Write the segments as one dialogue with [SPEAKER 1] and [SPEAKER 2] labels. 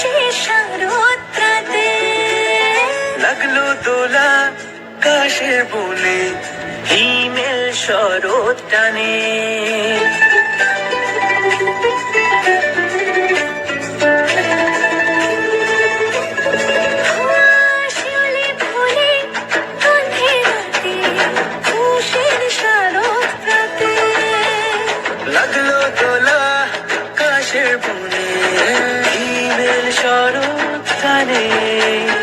[SPEAKER 1] খুশি শারদ্রাতে
[SPEAKER 2] লাগল দোলা কাশের বনে হিমেল শরৎ টানে। লাগল দোলা কাশের বনে হিমেল শরৎ চা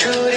[SPEAKER 2] should